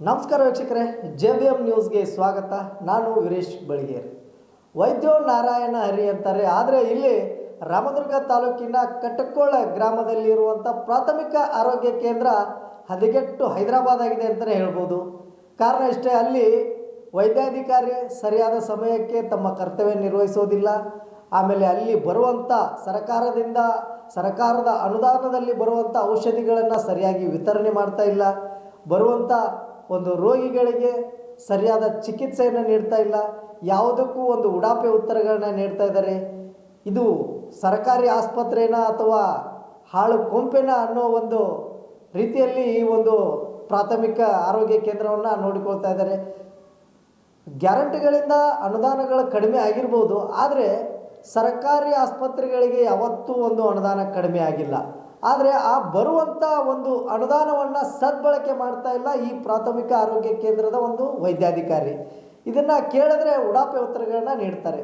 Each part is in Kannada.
ನಮಸ್ಕಾರ ವೀಕ್ಷಕರೇ, ಜೆ ಬಿ ಎಂ ನ್ಯೂಸ್ಗೆ ಸ್ವಾಗತ. ನಾನು ವೀರೇಶ್ ಬಳಿಗೇರ್. ವೈದ್ಯೋ ನಾರಾಯಣ ಹರಿ ಅಂತಾರೆ, ಆದರೆ ಇಲ್ಲಿ ರಾಮದುರ್ಗ ತಾಲೂಕಿನ ಕಟ್ಟಕೋಳ ಗ್ರಾಮದಲ್ಲಿರುವಂಥ ಪ್ರಾಥಮಿಕ ಆರೋಗ್ಯ ಕೇಂದ್ರ ಹದಿಗೆಟ್ಟು ಹೈದರಾಬಾದ್ ಆಗಿದೆ ಅಂತಲೇ ಹೇಳ್ಬೋದು. ಕಾರಣ ಇಷ್ಟೇ, ಅಲ್ಲಿ ವೈದ್ಯಾಧಿಕಾರಿ ಸರಿಯಾದ ಸಮಯಕ್ಕೆ ತಮ್ಮ ಕರ್ತವ್ಯ ನಿರ್ವಹಿಸೋದಿಲ್ಲ ಆಮೇಲೆ ಅಲ್ಲಿ ಬರುವಂಥ ಸರ್ಕಾರದಿಂದ, ಸರ್ಕಾರದ ಅನುದಾನದಲ್ಲಿ ಬರುವಂಥ ಔಷಧಿಗಳನ್ನು ಸರಿಯಾಗಿ ವಿತರಣೆ ಮಾಡ್ತಾ ಇಲ್ಲ. ಬರುವಂಥ ಒಂದು ರೋಗಿಗಳಿಗೆ ಸರಿಯಾದ ಚಿಕಿತ್ಸೆಯನ್ನು ನೀಡ್ತಾ ಇಲ್ಲ, ಯಾವುದಕ್ಕೂ ಒಂದು ಉಡಾಪೆ ಉತ್ತರಗಳನ್ನ ನೀಡ್ತಾ ಇದ್ದಾರೆ. ಇದು ಸರ್ಕಾರಿ ಆಸ್ಪತ್ರೆನ ಅಥವಾ ಹಾಳು ಕೊಂಪೆನ ಅನ್ನೋ ಒಂದು ರೀತಿಯಲ್ಲಿ ಈ ಒಂದು ಪ್ರಾಥಮಿಕ ಆರೋಗ್ಯ ಕೇಂದ್ರವನ್ನು ನೋಡಿಕೊಳ್ತಾ ಇದ್ದಾರೆ. ಗ್ಯಾರಂಟಿಗಳಿಂದ ಅನುದಾನಗಳು ಕಡಿಮೆ ಆಗಿರ್ಬೋದು, ಆದರೆ ಸರ್ಕಾರಿ ಆಸ್ಪತ್ರೆಗಳಿಗೆ ಯಾವತ್ತೂ ಒಂದು ಅನುದಾನ ಕಡಿಮೆ ಆಗಿಲ್ಲ. ಆದರೆ ಆ ಬರುವಂಥ ಒಂದು ಅನುದಾನವನ್ನು ಸದ್ಬಳಕೆ ಮಾಡ್ತಾ ಇಲ್ಲ ಈ ಪ್ರಾಥಮಿಕ ಆರೋಗ್ಯ ಕೇಂದ್ರದ ಒಂದು ವೈದ್ಯಾಧಿಕಾರಿ. ಇದನ್ನು ಕೇಳಿದ್ರೆ ಉಡಾಪೆ ಉತ್ತರಗಳನ್ನ ನೀಡ್ತಾರೆ.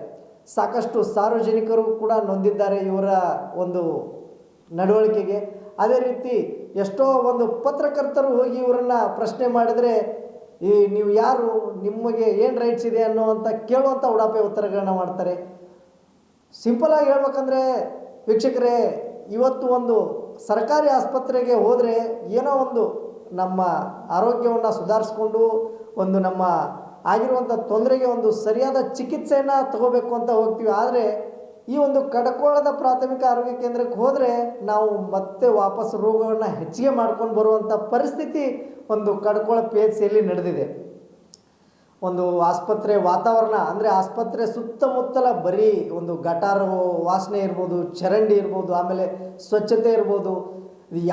ಸಾಕಷ್ಟು ಸಾರ್ವಜನಿಕರು ಕೂಡ ನೊಂದಿದ್ದಾರೆ ಇವರ ಒಂದು ನಡವಳಿಕೆಗೆ. ಅದೇ ರೀತಿ ಎಷ್ಟೋ ಒಂದು ಪತ್ರಕರ್ತರು ಹೋಗಿ ಇವರನ್ನು ಪ್ರಶ್ನೆ ಮಾಡಿದರೆ, ಈ ನೀವು ಯಾರು? ನಿಮಗೆ ಏನು ರೈಟ್ಸ್ ಇದೆ ಅನ್ನುವಂಥ ಕೇಳುವಂಥ ಉಡಾಪೆ ಉತ್ತರಗಳನ್ನ ಮಾಡ್ತಾರೆ. ಸಿಂಪಲ್ ಆಗಿ ಹೇಳ್ಬೇಕಂದ್ರೆ, ವೀಕ್ಷಕರೇ, ಇವತ್ತು ಒಂದು ಸರ್ಕಾರಿ ಆಸ್ಪತ್ರೆಗೆ ಹೋದರೆ ಏನೋ ಒಂದು ನಮ್ಮ ಆರೋಗ್ಯವನ್ನು ಸುಧಾರಿಸ್ಕೊಂಡು ಒಂದು ನಮ್ಮ ಆಗಿರುವಂಥ ತೊಂದರೆಗೆ ಒಂದು ಸರಿಯಾದ ಚಿಕಿತ್ಸೆಯನ್ನು ತಗೋಬೇಕು ಅಂತ ಹೋಗ್ತೀವಿ. ಆದರೆ ಈ ಒಂದು ಕಡಕೋಳದ ಪ್ರಾಥಮಿಕ ಆರೋಗ್ಯ ಕೇಂದ್ರಕ್ಕೆ ಹೋದರೆ ನಾವು ಮತ್ತೆ ವಾಪಸ್ ರೋಗವನ್ನು ಹೆಚ್ಚಿಗೆ ಮಾಡ್ಕೊಂಡು ಬರುವಂಥ ಪರಿಸ್ಥಿತಿ ಒಂದು ಕಡ್ಕೋಳ ಪಿ ಎಚ್ ಸಿಯಲ್ಲಿ ನಡೆದಿದೆ. ಒಂದು ಆಸ್ಪತ್ರೆ ವಾತಾವರಣ, ಅಂದರೆ ಆಸ್ಪತ್ರೆ ಸುತ್ತಮುತ್ತಲ ಬರೀ ಒಂದು ಗಟಾರ ವಾಸನೆ ಇರ್ಬೋದು, ಚರಂಡಿ ಇರ್ಬೋದು, ಆಮೇಲೆ ಸ್ವಚ್ಛತೆ ಇರ್ಬೋದು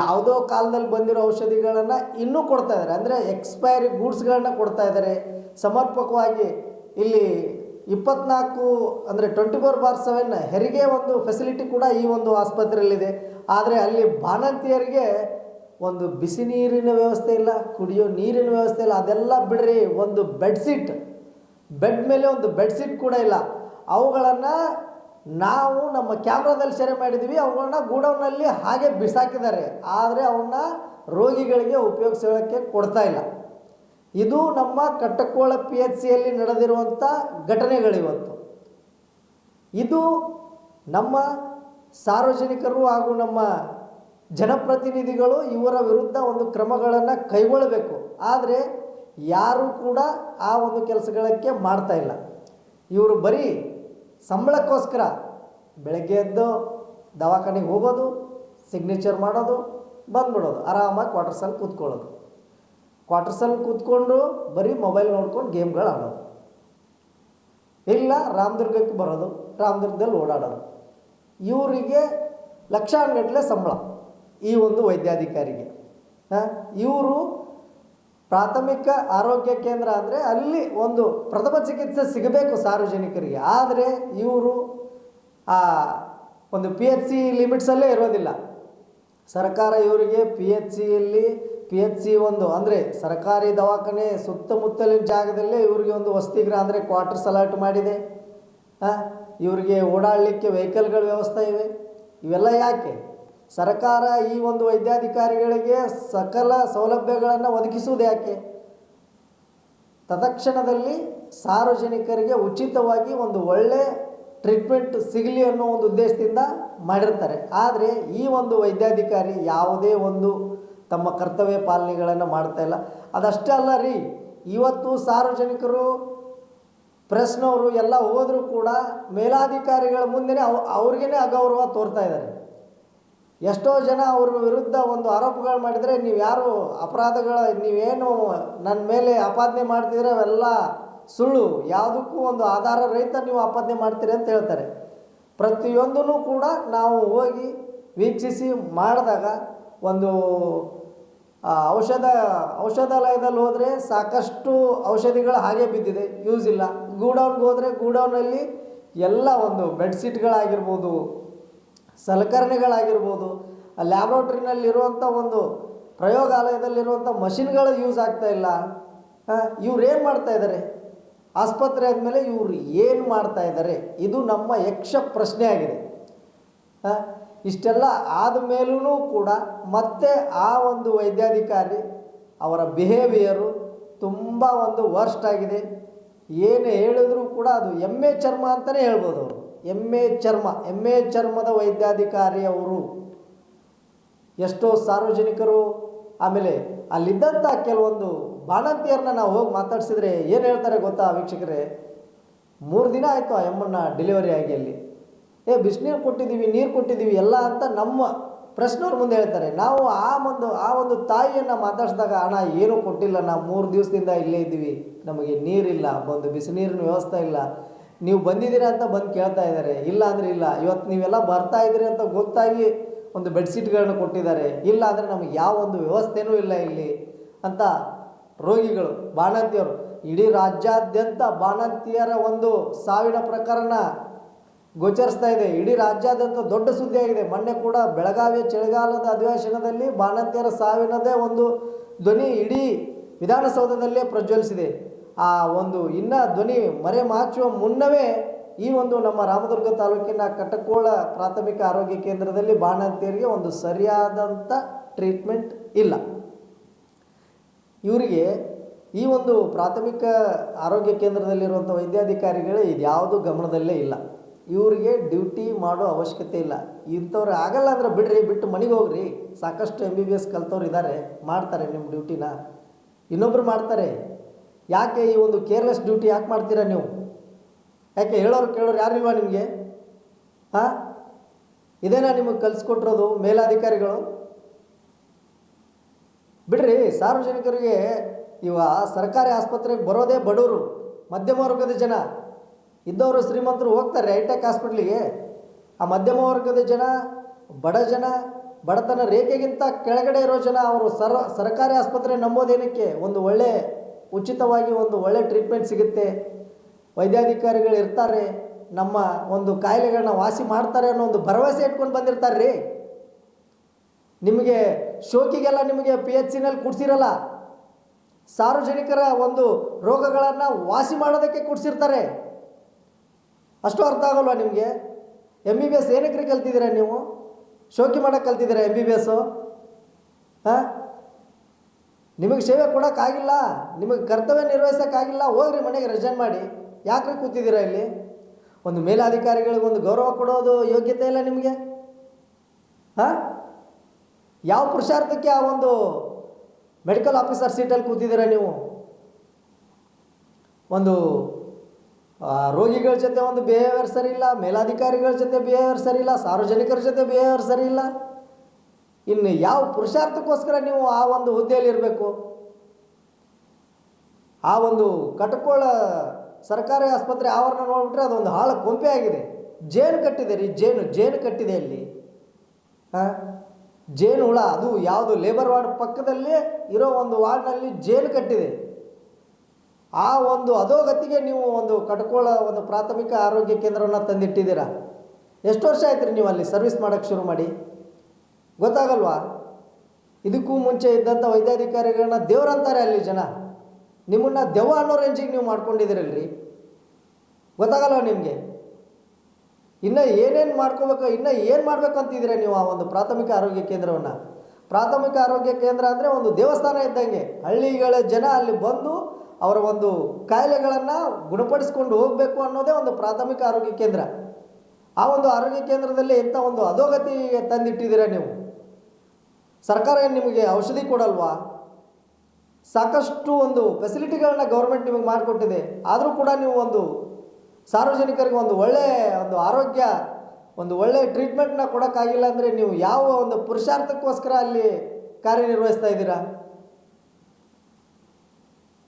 ಯಾವುದೋ ಕಾಲದಲ್ಲಿ ಬಂದಿರೋ ಔಷಧಿಗಳನ್ನು ಇನ್ನೂ ಕೊಡ್ತಾ ಇದ್ದಾರೆ. ಅಂದರೆ ಎಕ್ಸ್ಪೈರಿ ಗೂಡ್ಸ್ಗಳನ್ನ ಕೊಡ್ತಾ ಇದ್ದಾರೆ. ಸಮರ್ಪಕವಾಗಿ ಇಲ್ಲಿ ಇಪ್ಪತ್ನಾಲ್ಕು, ಅಂದರೆ ಟ್ವೆಂಟಿ ಫೋರ್ ಬಾರ್ ಸೆವೆನ್ ಹೆರಿಗೆ ಒಂದು ಫೆಸಿಲಿಟಿ ಕೂಡ ಈ ಒಂದು ಆಸ್ಪತ್ರೆಯಲ್ಲಿದೆ. ಆದರೆ ಅಲ್ಲಿ ಬಾಣಂತಿಯರಿಗೆ ಒಂದು ಬಿಸಿ ನೀರಿನ ವ್ಯವಸ್ಥೆ ಇಲ್ಲ, ಕುಡಿಯೋ ನೀರಿನ ವ್ಯವಸ್ಥೆ ಇಲ್ಲ, ಅದೆಲ್ಲ ಬಿಡ್ರಿ, ಒಂದು ಬೆಡ್ಶೀಟ್ ಬೆಡ್ ಮೇಲೆ ಒಂದು ಬೆಡ್ಶೀಟ್ ಕೂಡ ಇಲ್ಲ. ಅವುಗಳನ್ನು ನಾವು ನಮ್ಮ ಕ್ಯಾಮ್ರಾದಲ್ಲಿ ಸೆರೆ ಮಾಡಿದ್ವಿ, ಅವುಗಳನ್ನ ಗೂಡೌನಲ್ಲಿ ಹಾಗೆ ಬಿಸಾಕಿದ್ದಾರೆ. ಆದರೆ ಅವನ್ನ ರೋಗಿಗಳಿಗೆ ಉಪಯೋಗಿಸೋಕ್ಕೆ ಕೊಡ್ತಾ ಇಲ್ಲ. ಇದು ನಮ್ಮ ಕಟ್ಟಕೋಳ ಪಿ ಎಚ್ ಸಿಯಲ್ಲಿ ನಡೆದಿರುವಂಥ ಘಟನೆಗಳಿವತ್ತು. ಇದು ನಮ್ಮ ಸಾರ್ವಜನಿಕರು ಹಾಗೂ ನಮ್ಮ ಜನಪ್ರತಿನಿಧಿಗಳು ಇವರ ವಿರುದ್ಧ ಒಂದು ಕ್ರಮಗಳನ್ನು ಕೈಗೊಳ್ಳಬೇಕು. ಆದರೆ ಯಾರೂ ಕೂಡ ಆ ಒಂದು ಕೆಲಸಗಳಕ್ಕೆ ಮಾಡ್ತಾ ಇಲ್ಲ. ಇವರು ಬರೀ ಸಂಬಳಕ್ಕೋಸ್ಕರ ಬೆಳಗ್ಗೆ ಎದ್ದು ದವಾಖಾನೆಗೆ ಹೋಗೋದು ಸಿಗ್ನೇಚರ್ ಮಾಡೋದು, ಬಂದ್ಬಿಡೋದು, ಆರಾಮಾಗಿ ಕ್ವಾರ್ಟರ್ಸಲ್ಲಿ ಕೂತ್ಕೊಳ್ಳೋದು. ಕ್ವಾರ್ಟರ್ಸಲ್ಲಿ ಕೂತ್ಕೊಂಡು ಬರೀ ಮೊಬೈಲ್ ನೋಡ್ಕೊಂಡು ಗೇಮ್ಗಳು ಆಡೋದು. ಇಲ್ಲ ರಾಮದುರ್ಗಕ್ಕೆ ಬರೋದು ರಾಮದುರ್ಗದಲ್ಲಿ ಓಡಾಡೋದು. ಇವರಿಗೆ ಲಕ್ಷಾನುಗಟ್ಟಲೆ ಸಂಬಳ. ಈ ಒಂದು ವೈದ್ಯಾಧಿಕಾರಿಗೆ. ಇವರು ಪ್ರಾಥಮಿಕ ಆರೋಗ್ಯ ಕೇಂದ್ರ ಅಂದರೆ ಅಲ್ಲಿ ಒಂದು ಪ್ರಥಮ ಚಿಕಿತ್ಸೆ ಸಿಗಬೇಕು ಸಾರ್ವಜನಿಕರಿಗೆ. ಆದರೆ ಇವರು ಆ ಒಂದು ಪಿ ಎಚ್ ಸಿ ಲಿಮಿಟ್ಸಲ್ಲೇ ಇರೋದಿಲ್ಲ. ಸರ್ಕಾರ ಇವರಿಗೆ ಪಿ ಎಚ್ ಸಿಯಲ್ಲಿ ಪಿ ಎಚ್ ಸಿ ಒಂದು ಅಂದರೆ ಸರ್ಕಾರಿ ದವಾಖಾನೆ ಸುತ್ತಮುತ್ತಲಿನ ಜಾಗದಲ್ಲೇ ಇವರಿಗೆ ಒಂದು ವಸತಿಗೃಹ ಅಂದರೆ ಕ್ವಾರ್ಟರ್ಸ್ ಅಲರ್ಟ್ ಮಾಡಿದೆ. ಇವರಿಗೆ ಓಡಾಡಲಿಕ್ಕೆ ವೆಹಿಕಲ್ಗಳ ವ್ಯವಸ್ಥೆ ಇವೆ. ಇವೆಲ್ಲ ಯಾಕೆ? ಸರ್ಕಾರ ಈ ಒಂದು ವೈದ್ಯಾಧಿಕಾರಿಗಳಿಗೆ ಸಕಲ ಸೌಲಭ್ಯಗಳನ್ನು ಒದಗಿಸುವುದು ಯಾಕೆ? ತತ್ಕ್ಷಣದಲ್ಲಿ ಸಾರ್ವಜನಿಕರಿಗೆ ಉಚಿತವಾಗಿ ಒಂದು ಒಳ್ಳೆ ಟ್ರೀಟ್ಮೆಂಟ್ ಸಿಗಲಿ ಅನ್ನೋ ಒಂದು ಉದ್ದೇಶದಿಂದ ಮಾಡಿರ್ತಾರೆ. ಆದರೆ ಈ ಒಂದು ವೈದ್ಯಾಧಿಕಾರಿ ಯಾವುದೇ ಒಂದು ತಮ್ಮ ಕರ್ತವ್ಯ ಪಾಲನೆಗಳನ್ನು ಮಾಡ್ತಾ ಇಲ್ಲ. ಅದಷ್ಟೇ ಅಲ್ಲ ರೀ, ಇವತ್ತು ಸಾರ್ವಜನಿಕರು, ಪ್ರೆಸ್ನವರು ಎಲ್ಲ ಹೋದರೂ ಕೂಡ ಮೇಲಾಧಿಕಾರಿಗಳ ಮುಂದೆನೇ ಅವ್ ಅವ್ರಿಗೇ ಅಗೌರವ ತೋರ್ತಾ ಇದ್ದಾರೆ ಎಷ್ಟೋ ಜನ ಅವ್ರ ವಿರುದ್ಧ ಒಂದು ಆರೋಪಗಳು ಮಾಡಿದರೆ ನೀವು ಯಾರು ಅಪರಾಧಗಳ, ನೀವೇನು ನನ್ನ ಮೇಲೆ ಆಪಾದನೆ ಮಾಡ್ತಿದ್ರೆ ಅವೆಲ್ಲ ಸುಳ್ಳು. ಯಾವುದಕ್ಕೂ ಒಂದು ಆಧಾರ ರಹಿತ ನೀವು ಆಪಾದನೆ ಮಾಡ್ತೀರಿ ಅಂತ ಹೇಳ್ತಾರೆ. ಪ್ರತಿಯೊಂದೂ ಕೂಡ ನಾವು ಹೋಗಿ ವೀಕ್ಷಿಸಿ ಮಾಡಿದಾಗ ಒಂದು ಔಷಧ, ಔಷಧಾಲಯದಲ್ಲಿ ಹೋದರೆ ಸಾಕಷ್ಟು ಔಷಧಿಗಳು ಹಾಗೆ ಬಿದ್ದಿದೆ. ಯೂಸ್ ಇಲ್ಲ. ಗೂಡೌನ್ಗೆ ಹೋದರೆ ಗೂಡೌನಲ್ಲಿ ಎಲ್ಲ ಒಂದು ಬೆಡ್ಶೀಟ್ಗಳಾಗಿರ್ಬೋದು ಸಲಕರಣೆಗಳಾಗಿರ್ಬೋದು, ಆ ಲ್ಯಾಬ್ರೋಟ್ರಿನಲ್ಲಿರುವಂಥ ಒಂದು ಪ್ರಯೋಗಾಲಯದಲ್ಲಿರುವಂಥ ಮಷಿನ್ಗಳು ಯೂಸ್ ಆಗ್ತಾ ಇಲ್ಲ. ಇವ್ರು ಏನು ಮಾಡ್ತಾ ಇದ್ದಾರೆ ಆಸ್ಪತ್ರೆ ಆದಮೇಲೆ ಇವರು ಏನು ಮಾಡ್ತಾ ಇದ್ದಾರೆ ಇದು ನಮ್ಮ ಯಕ್ಷ ಪ್ರಶ್ನೆ ಆಗಿದೆ. ಇಷ್ಟೆಲ್ಲ ಆದ ಮೇಲೂ ಕೂಡ ಮತ್ತೆ ಆ ಒಂದು ವೈದ್ಯಾಧಿಕಾರಿ, ಅವರ ಬಿಹೇವಿಯರು ತುಂಬ ಒಂದು ವರ್ಸ್ಟ್ ಆಗಿದೆ. ಏನು ಹೇಳಿದ್ರು ಕೂಡ ಅದು ಎಮ್ಮೆ ಚರ್ಮ ಅಂತಲೇ ಹೇಳ್ಬೋದು ಅವರು. ಎಮ್ಮೆ ಚರ್ಮ ಎಮ್ಮೆ ಚರ್ಮದ ವೈದ್ಯಾಧಿಕಾರಿ ಅವರು ಎಷ್ಟೋ ಸಾರ್ವಜನಿಕರು ಆಮೇಲೆ ಅಲ್ಲಿದ್ದಂಥ ಕೆಲವೊಂದು ಬಾಣಂತಿಯರನ್ನ ನಾವು ಹೋಗಿ ಮಾತಾಡಿಸಿದ್ರೆ ಏನು ಹೇಳ್ತಾರೆ ಗೊತ್ತಾ ವೀಕ್ಷಕರೇ? ಮೂರು ದಿನ ಆಯಿತು ಆ ಎಮ್ಮನ್ನ ಡೆಲಿವರಿ ಆಗಿ ಅಲ್ಲಿ. ಏ ಬಿಸಿನೀರು ಕೊಟ್ಟಿದ್ದೀವಿ ನೀರು ಕೊಟ್ಟಿದ್ದೀವಿ ಎಲ್ಲ ಅಂತ ನಮ್ಮ ಪ್ರಶ್ನವ್ರ ಮುಂದೆ ಹೇಳ್ತಾರೆ. ನಾವು ಆ ಒಂದು ಆ ಒಂದು ತಾಯಿಯನ್ನು ಮಾತಾಡಿಸಿದಾಗ ಹಣ ಏನೂ ಕೊಟ್ಟಿಲ್ಲ, ನಾವು ಮೂರು ದಿವಸದಿಂದ ಇಲ್ಲೇ ಇದ್ದೀವಿ. ನಮಗೆ ನೀರಿಲ್ಲ ಒಂದು ಬಿಸಿನೀರಿನ ವ್ಯವಸ್ಥೆ ಇಲ್ಲ. ನೀವು ಬಂದಿದ್ದೀರಾ ಅಂತ ಬಂದು ಕೇಳ್ತಾ ಇದ್ದಾರೆ. ಇಲ್ಲ ಅಂದರೆ ಇಲ್ಲ. ಇವತ್ತು ನೀವೆಲ್ಲ ಬರ್ತಾ ಇದ್ದೀರಿ ಅಂತ ಗೊತ್ತಾಗಿ ಒಂದು ಬೆಡ್ಶೀಟ್ಗಳನ್ನ ಕೊಟ್ಟಿದ್ದಾರೆ. ಇಲ್ಲ ಅಂದರೆ ನಮಗೆ ಯಾವ ಒಂದು ವ್ಯವಸ್ಥೆನೂ ಇಲ್ಲ ಇಲ್ಲಿ ಅಂತ ರೋಗಿಗಳು ಬಾಣಂತಿಯರು ಇಡೀ ರಾಜ್ಯಾದ್ಯಂತ ಬಾಣಂತಿಯರ ಒಂದು ಸಾವಿನ ಪ್ರಕರಣ ಗೋಚರಿಸ್ತಾ ಇದೆ. ಇಡೀ ರಾಜ್ಯಾದ್ಯಂತ ದೊಡ್ಡ ಸುದ್ದಿ ಆಗಿದೆ. ಮೊನ್ನೆ ಕೂಡ ಬೆಳಗಾವಿಯ ಚಳಿಗಾಲದ ಅಧಿವೇಶನದಲ್ಲಿ ಬಾಣಂತಿಯರ ಸಾವಿನದೇ ಒಂದು ಧ್ವನಿ ಇಡೀ ವಿಧಾನಸೌಧದಲ್ಲೇ ಪ್ರಜ್ವಲಿಸಿದೆ. ಆ ಒಂದು ಇನ್ನ ಧ್ವನಿ ಮರೆ ಮಾಚುವ ಮುನ್ನವೇ ಈ ಒಂದು ನಮ್ಮ ರಾಮದುರ್ಗ ತಾಲೂಕಿನ ಕಟಕೋಳ ಪ್ರಾಥಮಿಕ ಆರೋಗ್ಯ ಕೇಂದ್ರದಲ್ಲಿ ಬಾಣಂತಿಯರಿಗೆ ಒಂದು ಸರಿಯಾದಂಥ ಟ್ರೀಟ್ಮೆಂಟ್ ಇಲ್ಲ. ಇವರಿಗೆ ಈ ಒಂದು ಪ್ರಾಥಮಿಕ ಆರೋಗ್ಯ ಕೇಂದ್ರದಲ್ಲಿರುವಂಥ ವೈದ್ಯಾಧಿಕಾರಿಗಳು ಇದ್ಯಾವುದು ಗಮನದಲ್ಲೇ ಇಲ್ಲ. ಇವರಿಗೆ ಡ್ಯೂಟಿ ಮಾಡೋ ಅವಶ್ಯಕತೆ ಇಲ್ಲ. ಇಂಥವ್ರು ಆಗಲ್ಲ ಅಂದ್ರೆ ಬಿಡ್ರಿ, ಬಿಟ್ಟು ಮನೆಗೆ ಹೋಗ್ರಿ. ಸಾಕಷ್ಟು ಎಂ ಬಿ ಬಿ ಎಸ್ ಕಲ್ತವ್ರು ಇದ್ದಾರೆ ಮಾಡ್ತಾರೆ ನಿಮ್ಮ ಡ್ಯೂಟಿನ. ಇನ್ನೊಬ್ರು ಮಾಡ್ತಾರೆ. ಯಾಕೆ ಈ ಒಂದು ಕೇರ್ಲೆಸ್ ಡ್ಯೂಟಿ ಯಾಕೆ ಮಾಡ್ತೀರಾ ನೀವು? ಯಾಕೆ ಹೇಳೋರು ಕೇಳೋರು ಯಾರಿಲ್ವಾ ನಿಮಗೆ? ಹಾಂ ಇದೇನಾ ನಿಮಗೆ ಕಲಿಸ್ಕೊಟ್ಟಿರೋದು ಮೇಲಾಧಿಕಾರಿಗಳು? ಬಿಡ್ರಿ, ಸಾರ್ವಜನಿಕರಿಗೆ ಇವ ಸರ್ಕಾರಿ ಆಸ್ಪತ್ರೆಗೆ ಬರೋದೇ ಬಡವರು, ಮಧ್ಯಮ ವರ್ಗದ ಜನ. ಇದ್ದವರು ಶ್ರೀಮಂತರು ಹೋಗ್ತಾರೆ ಹೈಟೆಕ್ ಹಾಸ್ಪಿಟ್ಲಿಗೆ. ಆ ಮಧ್ಯಮ ವರ್ಗದ ಜನ, ಬಡ ಜನ, ಬಡತನ ರೇಖೆಗಿಂತ ಕೆಳಗಡೆ ಇರೋ ಜನ, ಅವರು ಸರ್, ಸರ್ಕಾರಿ ಆಸ್ಪತ್ರೆ ನಂಬೋದೇನಕ್ಕೆ? ಒಂದು ಒಳ್ಳೆ ಉಚಿತವಾಗಿ ಒಂದು ಒಳ್ಳೆ ಟ್ರೀಟ್ಮೆಂಟ್ ಸಿಗುತ್ತೆ. ವೈದ್ಯಾಧಿಕಾರಿಗಳು ಇರ್ತಾರೆ, ನಮ್ಮ ಒಂದು ಕಾಯಿಲೆಗಳನ್ನ ವಾಸಿ ಮಾಡ್ತಾರೆ ಅನ್ನೋ ಒಂದು ಭರವಸೆ ಇಟ್ಕೊಂಡು ಬಂದಿರ್ತಾರೆ ರೀ ನಿಮಗೆ ಶೋಕಿಗೆಲ್ಲ ನಿಮಗೆ ಪಿ ಎಚ್ ಸಿನಲ್ಲಿ ಕೊಡ್ಸಿರಲ್ಲ. ಸಾರ್ವಜನಿಕರ ಒಂದು ರೋಗಗಳನ್ನು ವಾಸಿ ಮಾಡೋದಕ್ಕೆ ಕೊಡ್ಸಿರ್ತಾರೆ. ಅಷ್ಟು ಅರ್ಥ ಆಗಲ್ವಾ ನಿಮಗೆ? ಎಂ ಬಿ ಬಿ ಎಸ್ ಏನಕ್ಕೆ ಕಲ್ತಿದ್ದೀರಾ ನೀವು? ಶೋಕಿ ಮಾಡೋಕ್ಕೆ ಕಲ್ತಿದ್ದೀರಾ ಎಂ ಬಿ ಬಿ ಎಸ್ಸು ಹಾಂ? ನಿಮಗೆ ಸೇವೆ ಕೊಡೋಕ್ಕಾಗಿಲ್ಲ, ನಿಮಗೆ ಕರ್ತವ್ಯ ನಿರ್ವಹಿಸೋಕ್ಕಾಗಿಲ್ಲ, ಹೋಗ್ರಿ ಮನೆಗೆ ರಿಸೈನ್ ಮಾಡಿ. ಯಾಕ್ರಿ ಕೂತಿದ್ದೀರಾ ಇಲ್ಲಿ? ಒಂದು ಮೇಲಾಧಿಕಾರಿಗಳಿಗೆ ಒಂದು ಗೌರವ ಕೊಡೋದು ಯೋಗ್ಯತೆ ಇಲ್ಲ ನಿಮಗೆ? ಹಾಂ? ಯಾವ ಪುರುಷಾರ್ಥಕ್ಕೆ ಆ ಒಂದು ಮೆಡಿಕಲ್ ಆಫೀಸರ್ ಸೀಟಲ್ಲಿ ಕೂತಿದ್ದೀರಾ ನೀವು? ಒಂದು ರೋಗಿಗಳ ಜೊತೆ ಒಂದು ಬಿಹೇವಿಯರ್ ಸರಿ ಇಲ್ಲ, ಮೇಲಾಧಿಕಾರಿಗಳ ಜೊತೆ ಬಿಹೇವಿಯರ್ ಸರಿ ಇಲ್ಲ, ಸಾರ್ವಜನಿಕರ ಜೊತೆ ಬಿಹೇವಿಯರ್ ಸರಿ ಇಲ್ಲ. ಇನ್ನು ಯಾವ ಪುರುಷಾರ್ಥಕ್ಕೋಸ್ಕರ ನೀವು ಆ ಒಂದು ಹುದ್ದೆಯಲ್ಲಿ ಇರಬೇಕು? ಆ ಒಂದು ಕಟಕೋಳ ಸರ್ಕಾರಿ ಆಸ್ಪತ್ರೆ ಆವರಣ ನೋಡ್ಬಿಟ್ರೆ ಅದೊಂದು ಹಾಳ ಕೊಂಪೆ ಆಗಿದೆ. ಜೇನು ಕಟ್ಟಿದೆ ರೀ, ಜೇನು ಜೇನು ಕಟ್ಟಿದೆ ಅಲ್ಲಿ. ಹಾಂ ಜೇನು ಹುಳ, ಅದು ಯಾವುದು ಲೇಬರ್ ವಾರ್ಡ್ ಪಕ್ಕದಲ್ಲಿ ಇರೋ ಒಂದು ವಾರ್ಡ್ನಲ್ಲಿ ಜೇನು ಕಟ್ಟಿದೆ. ಆ ಒಂದು ಅಧೋಗತಿಗೆ ನೀವು ಒಂದು ಕಟ್ಕೊಳ್ಳೋ ಒಂದು ಪ್ರಾಥಮಿಕ ಆರೋಗ್ಯ ಕೇಂದ್ರವನ್ನು ತಂದಿಟ್ಟಿದ್ದೀರಾ? ಎಷ್ಟು ವರ್ಷ ಆಯ್ತು ರೀ ನೀವು ಅಲ್ಲಿ ಸರ್ವಿಸ್ ಮಾಡೋಕ್ಕೆ ಶುರು ಮಾಡಿ? ಗೊತ್ತಾಗಲ್ವಾ? ಇದಕ್ಕೂ ಮುಂಚೆ ಇದ್ದಂಥ ವೈದ್ಯಾಧಿಕಾರಿಗಳನ್ನ ದೇವ್ರಂತಾರೆ ಅಲ್ಲಿ ಜನ. ನಿಮ್ಮನ್ನ ದೆವ್ವ ಅನ್ನೋ ರೇಂಜಿಗೆ ನೀವು ಮಾಡ್ಕೊಂಡಿದ್ದೀರಲ್ರಿ? ಗೊತ್ತಾಗಲ್ವ ನಿಮಗೆ? ಇನ್ನು ಏನೇನು ಮಾಡ್ಕೋಬೇಕು, ಇನ್ನು ಏನು ಮಾಡಬೇಕು ಅಂತಿದ್ದೀರ ನೀವು ಆ ಒಂದು ಪ್ರಾಥಮಿಕ ಆರೋಗ್ಯ ಕೇಂದ್ರವನ್ನು? ಪ್ರಾಥಮಿಕ ಆರೋಗ್ಯ ಕೇಂದ್ರ ಅಂದರೆ ಒಂದು ದೇವಸ್ಥಾನ ಇದ್ದಂಗೆ. ಹಳ್ಳಿಗಳ ಜನ ಅಲ್ಲಿ ಬಂದು ಅವರ ಒಂದು ಕಾಯಿಲೆಗಳನ್ನು ಗುಣಪಡಿಸ್ಕೊಂಡು ಹೋಗಬೇಕು ಅನ್ನೋದೇ ಒಂದು ಪ್ರಾಥಮಿಕ ಆರೋಗ್ಯ ಕೇಂದ್ರ. ಆ ಒಂದು ಆರೋಗ್ಯ ಕೇಂದ್ರದಲ್ಲಿ ಎಂಥ ಒಂದು ಅಧೋಗತಿಗೆ ತಂದಿಟ್ಟಿದ್ದೀರ ನೀವು? ಸರ್ಕಾರ ಏನು ನಿಮಗೆ ಔಷಧಿ ಕೊಡಲ್ವಾ? ಸಾಕಷ್ಟು ಒಂದು ಫೆಸಿಲಿಟಿಗಳನ್ನ ಗೌರ್ಮೆಂಟ್ ನಿಮಗೆ ಮಾಡಿಕೊಟ್ಟಿದೆ. ಆದರೂ ಕೂಡ ನೀವು ಒಂದು ಸಾರ್ವಜನಿಕರಿಗೆ ಒಂದು ಒಳ್ಳೆಯ ಒಂದು ಆರೋಗ್ಯ, ಒಂದು ಒಳ್ಳೆಯ ಟ್ರೀಟ್ಮೆಂಟ್ನ ಕೊಡೋಕ್ಕಾಗಿಲ್ಲ ಅಂದರೆ ನೀವು ಯಾವ ಒಂದು ಪುರುಷಾರ್ಥಕ್ಕೋಸ್ಕರ ಅಲ್ಲಿ ಕಾರ್ಯನಿರ್ವಹಿಸ್ತಾ ಇದ್ದೀರಾ?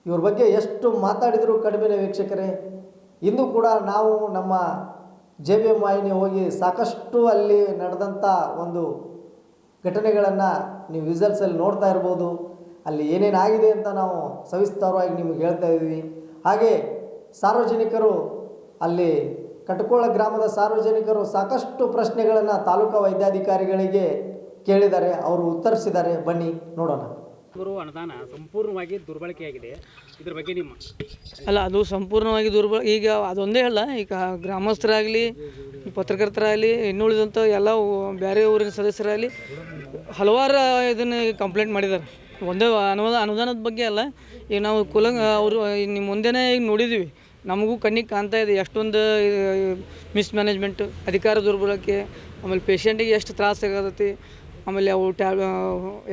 ಇವ್ರ ಬಗ್ಗೆ ಎಷ್ಟು ಮಾತಾಡಿದರೂ ಕಡಿಮೆ ವೀಕ್ಷಕರೇ. ಇಂದು ಕೂಡ ನಾವು ನಮ್ಮ ಜೆ ಬಿ ಎಂ ವಾಹಿನಿ ಹೋಗಿ ಸಾಕಷ್ಟು ಅಲ್ಲಿ ನಡೆದಂಥ ಒಂದು ಘಟನೆಗಳನ್ನು ನೀವು ವಿಸಲ್ಸಲ್ಲಿ ನೋಡ್ತಾ ಇರ್ಬೋದು. ಅಲ್ಲಿ ಏನೇನಾಗಿದೆ ಅಂತ ನಾವು ಸವಿಸ್ತಾರವಾಗಿ ನಿಮಗೆ ಹೇಳ್ತಾ ಇದ್ದೀವಿ. ಹಾಗೆ ಸಾರ್ವಜನಿಕರು ಅಲ್ಲಿ ಕಟ್ಕೋಳ ಗ್ರಾಮದ ಸಾರ್ವಜನಿಕರು ಸಾಕಷ್ಟು ಪ್ರಶ್ನೆಗಳನ್ನು ತಾಲೂಕು ವೈದ್ಯಾಧಿಕಾರಿಗಳಿಗೆ ಕೇಳಿದ್ದಾರೆ. ಅವರು ಉತ್ತರಿಸಿದ್ದಾರೆ. ಬನ್ನಿ ನೋಡೋಣ. ಬರುವ ಅನುದಾನ, ಸಂಪೂರ್ಣವಾಗಿ ದುರ್ಬಳಕೆಯಾಗಿದೆ. ಇದ್ರ ಬಗ್ಗೆ ನಿಮ್ಮ ಅಲ್ಲ, ಅದು ಸಂಪೂರ್ಣವಾಗಿ ದುರ್ಬಳ ಈಗ ಅದೊಂದೇ ಅಲ್ಲ, ಈಗ ಗ್ರಾಮಸ್ಥರಾಗಲಿ, ಪತ್ರಕರ್ತರಾಗಲಿ, ಇನ್ನುಳಿದಂಥ ಎಲ್ಲ ಬೇರೆ ಊರಿನ ಸದಸ್ಯರಾಗಲಿ, ಹಲವಾರು ಇದನ್ನು ಕಂಪ್ಲೇಂಟ್ ಮಾಡಿದ್ದಾರೆ. ಒಂದೇ ಅನುದಾನ ಅನುದಾನದ ಬಗ್ಗೆ ಅಲ್ಲ ಈಗ ನಾವು ಕುಲಂಗ ಅವರು ನಿಮ್ಮ ಮುಂದೆನೇ ಈಗ ನೋಡಿದ್ವಿ ನಮಗೂ ಕಣ್ಣಿಗೆ ಕಾಣ್ತಾ ಇದೆ, ಎಷ್ಟೊಂದು ಮಿಸ್ ಮ್ಯಾನೇಜ್ಮೆಂಟ್ ಅಧಿಕಾರ ದುರ್ಬಳಕೆ, ಆಮೇಲೆ ಪೇಷಂಟಿಗೆ ಎಷ್ಟು ತ್ರಾಸ ಆಗತೈತಿ ಆಮೇಲೆ ಅವು ಟ್ಯಾ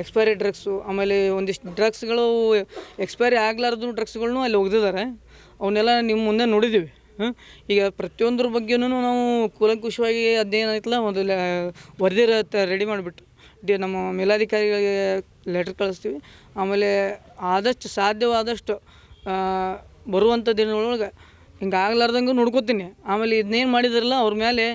ಎಕ್ಸ್ಪೈರಿ ಡ್ರಗ್ಸು ಆಮೇಲೆ ಒಂದಿಷ್ಟು ಡ್ರಗ್ಸ್ಗಳು ಎಕ್ಸ್ಪೈರಿ ಆಗ್ಲಾರ್ದು ಡ್ರಗ್ಸ್ಗಳ್ನೂ ಅಲ್ಲಿ ಒಗ್ದಿದ್ದಾರೆ ಅವನ್ನೆಲ್ಲ ನಿಮ್ಮ ಮುಂದೆ ನೋಡಿದ್ದೀವಿ ಈಗ ಪ್ರತಿಯೊಂದ್ರ ಬಗ್ಗೆನೂ ನಾವು ಕೂಲಂಕುಷವಾಗಿ ಅಧ್ಯಯನ ಐತಲ್ಲ ಒಂದು ವರದಿ ರೆಡಿ ಮಾಡಿಬಿಟ್ಟು, ಡಿ, ನಮ್ಮ ಮೇಲಾಧಿಕಾರಿಗಳಿಗೆ ಲೆಟ್ರ್ ಕಳಿಸ್ತೀವಿ. ಆಮೇಲೆ ಆದಷ್ಟು ಸಾಧ್ಯವಾದಷ್ಟು ಬರುವಂಥ ದಿನಗಳೊಳಗೆ ಹಿಂಗೆ ಆಗ್ಲಾರ್ದಂಗೆ ನೋಡ್ಕೋತೀನಿ. ಆಮೇಲೆ ಇದನ್ನೇನು ಮಾಡಿದಾರಲ್ಲ, ಅವ್ರ ಮೇಲೆ